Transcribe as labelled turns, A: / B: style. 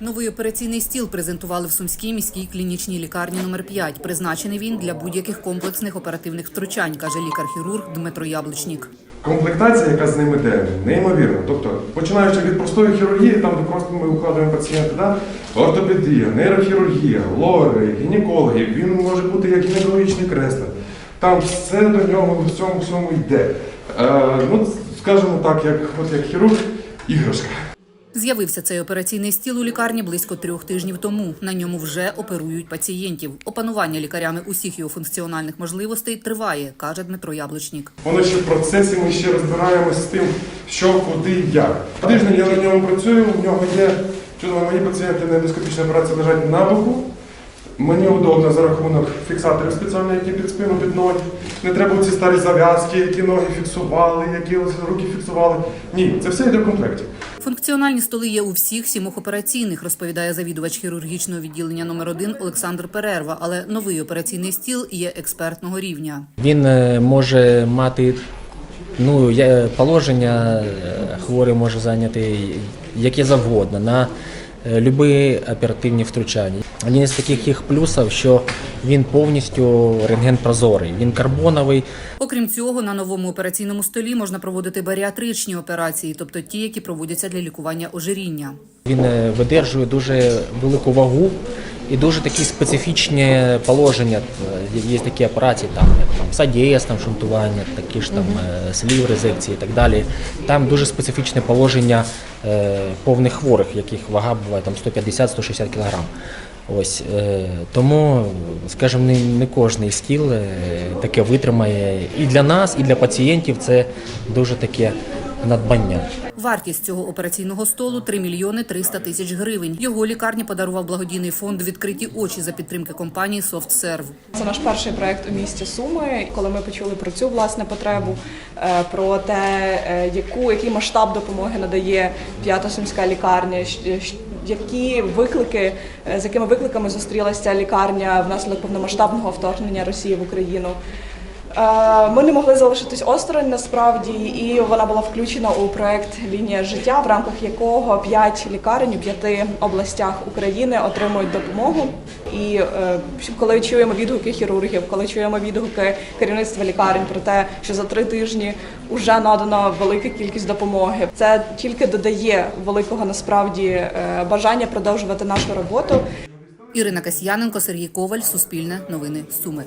A: Новий операційний стіл презентували в Сумській міській клінічній лікарні номер 5 Призначений він для будь-яких комплексних оперативних втручань, каже лікар-хірург Дмитро Яблучнік.
B: Комплектація, яка з ним іде, неймовірна. Тобто, починаючи від простої хірургії, там де просто ми укладаємо пацієнта, да? ортопедія, нейрохірургія, лори, гінекологи, він може бути як гінекологічний креслер. Там все до нього в цьому всьому йде. Е, ну, скажімо так, як, от як хірург, іграшка.
A: З'явився цей операційний стіл у лікарні близько трьох тижнів тому. На ньому вже оперують пацієнтів. Опанування лікарями усіх його функціональних можливостей триває, каже Дмитро Яблучнік.
B: Воно ще в процесі, ми ще розбираємося з тим, що, куди, як. Тиждень я на ньому працюю, в нього є чудово, мої пацієнти на ендоскопічній операції лежать на боку. Мені удобно за рахунок фіксаторів спеціальних, які під спину під ноги. Не треба ці старі зав'язки, які ноги фіксували, які руки фіксували. Ні, це все йде в комплекті.
A: Функціональні столи є у всіх сімох операційних, розповідає завідувач хірургічного відділення номер 1 Олександр Перерва. Але новий операційний стіл є експертного рівня.
C: Він е, може мати ну, я- положення, е, хворий може зайняти яке завгодно на е, любі оперативні втручання. Один із таких їх плюсів, що він повністю рентген-прозорий, він карбоновий,
A: Окрім цього, на новому операційному столі можна проводити баріатричні операції, тобто ті, які проводяться для лікування ожиріння.
C: Він е, видержує дуже велику вагу і дуже такі специфічні положення. Е, Є такі операції, там, як там садієс, там шунтування, такі ж там е, слів, резекції і так далі. Там дуже специфічне положення е, повних хворих, яких вага буває там 150-160 кг. Ось е, тому, скажімо, не, не кожний стіл е, таке витримає і для нас, і для пацієнтів це дуже таке надбання.
A: Вартість цього операційного столу 3 мільйони 300 тисяч гривень. Його лікарні подарував благодійний фонд відкриті очі за підтримки компанії SoftServe.
D: Це наш перший проект у місті Суми. Коли ми почули про цю власне потребу, е, про те, е, яку який масштаб допомоги надає п'ята сумська лікарня, щ- які виклики, е, з якими викликами зустрілася ця лікарня внаслідок повномасштабного вторгнення Росії в Україну. Е, Ми не могли залишитись осторонь насправді, і вона була включена у проект Лінія життя, в рамках якого п'ять лікарень у п'яти областях України отримують допомогу. І е, коли чуємо відгуки хірургів, коли чуємо відгуки керівництва лікарень про те, що за три тижні вже надано велика кількість допомоги, це тільки додає великого насправді е, бажання продовжувати нашу роботу.
A: Ірина Касьяненко, Сергій Коваль, Суспільне новини Суми.